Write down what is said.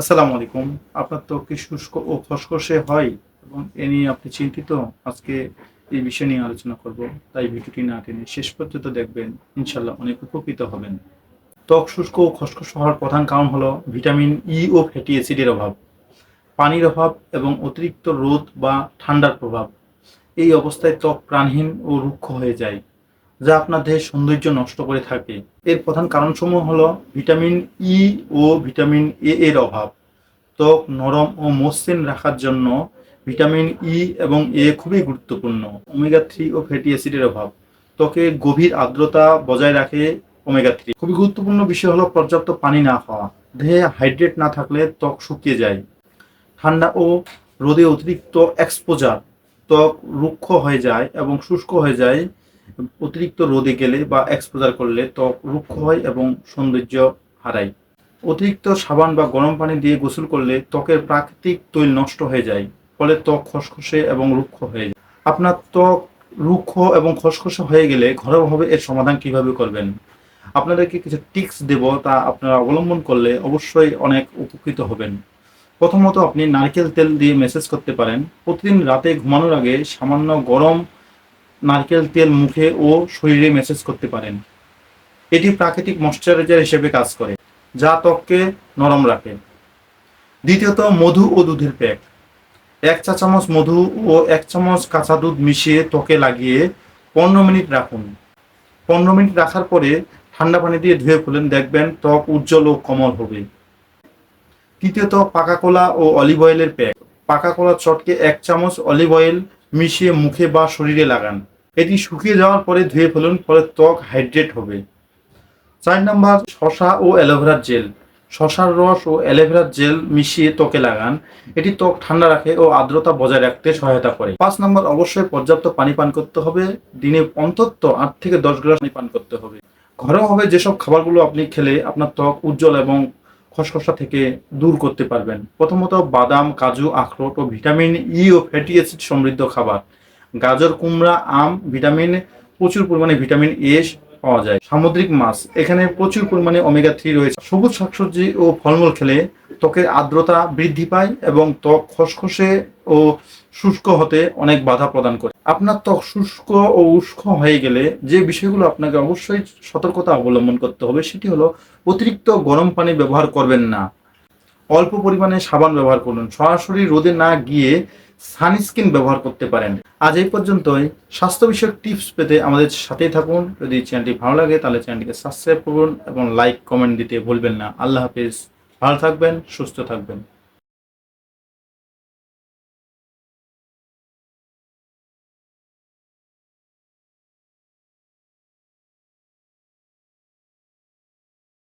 আসসালামু আলাইকুম। আপনার ত্বক কি শুষ্ক ও খসখসে হয় এবং এ নিয়ে আপনি চিন্তিত? আজকে এই বিষয় নিয়ে আলোচনা করব। তাই ভিডিওটি না টেনে শেষ পর্যন্ত দেখবেন। ইনশাল্লাহ অনেক উপকৃত হবেন। ত্বক শুষ্ক ও খসখসে হওয়ার প্রধান কারণ হলো ভিটামিন ই ও ফ্যাটি অ্যাসিডের অভাব, পানির অভাব এবং অতিরিক্ত রোদ বা ঠান্ডার প্রভাব। এই অবস্থায় ত্বক প্রাণহীন ও রুক্ষ হয়ে যায়। যা আপনার দেহের সৌন্দর্য নষ্ট করে থাকে। এর প্রধান কারণসমূহ হলো vitamin E O vitamin A এর অভাব। ত্বক নরম ও মসৃণ রাখার জন্য ভিটামিন ই এবং এ খুবই গুরুত্বপূর্ণ। ওমেগা থ্রি ও ফ্যাটি অ্যাসিডের অভাব। ত্বকে গভীর আর্দ্রতা বজায় রাখে ওমেগা থ্রি খুবই গুরুত্বপূর্ণ বিষয় হলো পর্যাপ্ত পানি না খাওয়া। দেহে হাইড্রেট না থাকলে ত্বক শুকিয়ে যায়। ঠান্ডা ও রোদে অতিরিক্ত এক্সপোজার ত্বক রুক্ষ হয়ে যায় এবং শুষ্ক হয়ে যায়। অতিরিক্ত রোদে গেলে বা এক্সপোজার করলে ত্বক রুক্ষ হয় এবং সৌন্দর্য হারায়। অতিরিক্ত সাবান বা গরম পানি দিয়ে গোসল করলে ত্বকের প্রাকৃতিক তৈল নষ্ট হয়ে যায়, ফলে ত্বক খসখসে এবং রুক্ষ হয়ে যায়। আপনার ত্বক রুক্ষ এবং খসখসে হয়ে গেলে ঘরোয়াভাবে এর সমাধান কীভাবে করবেন? আপনাদেরকে কিছু টিপস দেব তা আপনারা অবলম্বন করলে অবশ্যই অনেক উপকৃত হবেন। প্রথমত আপনি নারকেল তেল দিয়ে মেসেজ করতে পারেন। প্রতিদিন রাতে ঘুমানোর আগে সামান্য গরম নারকেল তেল মুখে ও শরীরে মেসেজ করতে পারেন। এটি প্রাকৃতিক ময়শ্চারাইজার হিসেবে কাজ করে, যা ত্বককে নরম রাখে। দ্বিতীয়ত, মধু ও দুধের প্যাক এক চা চামচ মধু ও এক চামচ কাঁচা দুধ মিশিয়ে ত্বকে লাগিয়ে পনেরো মিনিট রাখুন। পনেরো মিনিট রাখার পরে ঠান্ডা পানি দিয়ে ধুয়ে ফেলেন, দেখবেন ত্বক উজ্জ্বল ও কোমল হবে। তৃতীয়ত, পাকা কলা ও অলিভ অয়েলের প্যাক পাকা কলা চটকে এক চামচ অলিভ অয়েল মিশিয়ে মুখে বা শরীরে লাগান। এটি শুকিয়ে যাওয়ার পরে ধুয়ে ফেলুন, ফলে ত্বক হাইড্রেট হবে। চার নম্বর, শশা ও অ্যালোভেরার জেল। শশার রস ও অ্যালোভেরার জেল মিশিয়ে ত্বকে লাগান। এটি ত্বক ঠান্ডা রাখে ও আর্দ্রতা বজায় রাখতে সহায়তা করে। পাঁচ নম্বর, অবশ্যই পর্যাপ্ত পানি পান করতে হবে। দিনে অন্তত আট থেকে দশ গ্লাস পানি পান করতে হবে। ঘরোয়াভাবে যেসব খাবারগুলো আপনি খেলে আপনার ত্বক উজ্জ্বল এবং খসখসা থেকে দূর করতে পারবেন। প্রথমত বাদাম, কাজু, আখরোট ও ভিটামিন ই ও ফ্যাটি অ্যাসিড সমৃদ্ধ খাবার। গাজর, কুমড়া, আম, ভিটামিন, প্রচুর পরিমাণে ভিটামিন এ পাওয়া যায়। সামুদ্রিক মাছ, এখানে প্রচুর পরিমাণে ওমেগা থ্রি রয়েছে। সবুজ শাকসবজি ও ফলমূল খেলে ত্বকের আর্দ্রতা বৃদ্ধি পায় এবং ত্বক খসখসে ও শুষ্ক হতে অনেক বাধা প্রদান করে। আপনার ত্বক শুষ্ক ও উষ্ক হয়ে গেলে যে বিষয়গুলো আপনাকে অবশ্যই সতর্কতা অবলম্বন করতে হবে, সেটি হলো অতিরিক্ত গরম পানি ব্যবহার করবেন না। অল্প পরিমাণে সাবান ব্যবহার করুন। সরাসরি রোদে না গিয়ে সানস্ক্রিন ব্যবহার করতে পারেন। আজ এই পর্যন্তই। স্বাস্থ্য বিষয়ক টিপস পেতে আমাদের সাথেই থাকুন। যদি চ্যানেলটি ভালো লাগে, তাহলে চ্যানেলটিকে সাবস্ক্রাইব করুন এবং লাইক, কমেন্ট দিতে ভুলবেন না। আল্লাহ হাফিজ। ভালো থাকবেন, সুস্থ থাকবেন।